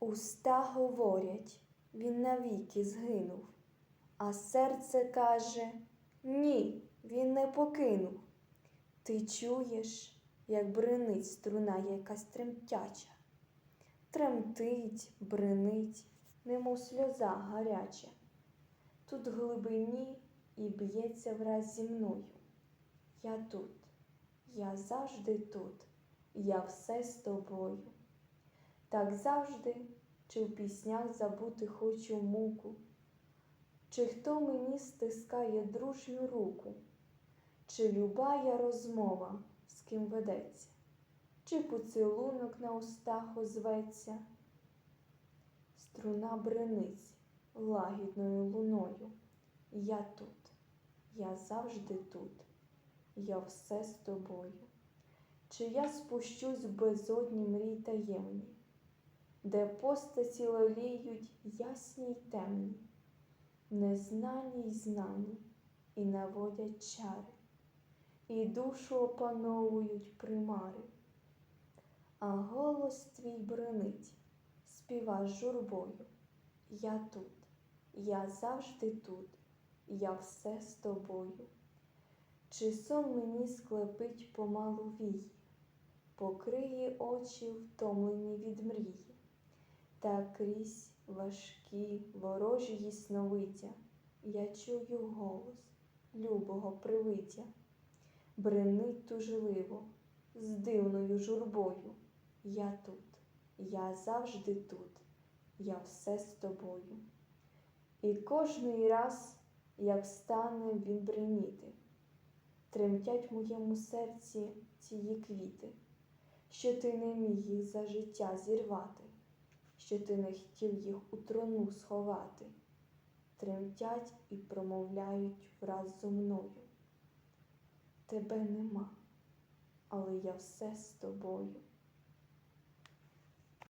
Уста говорять, він навіки згинув, а серце каже ні, він не покинув. Ти чуєш, як бренить струна якась тремтяча, тремтить, бренить, немов сльоза гаряча. Тут глибині і б'ється враз зі мною. Я тут, я завжди тут, я все з тобою. Так завжди, чи в піснях забути хочу муку, чи хто мені стискає дружню руку, чи любая розмова з ким ведеться, чи поцілунок на устах озветься, струна брениць лагідною луною. Я тут, я завжди тут, я все з тобою. Чи я спущусь в безодні мрій таємні, де постаті леліють ясні й темні, незнані й знані, і наводять чари, і душу опановують примари, а голос твій бренить, співа журбою. Я тут, я завжди тут, я все з тобою. Чи сон мені склепить помалу вії, покриє очі, втомлені від мрії, та крізь важкі ворожі ясновиття я чую голос любого привиття, бренить тужливо, з дивною журбою. Я тут, я завжди тут, я все з тобою. І кожний раз, як стане він бреніти, тремтять в моєму серці тії квіти, що ти не міг їх за життя зірвати, що ти не хотів їх у трону сховати, тремтять і промовляють враз зо мною. Тебе нема, але я все з тобою.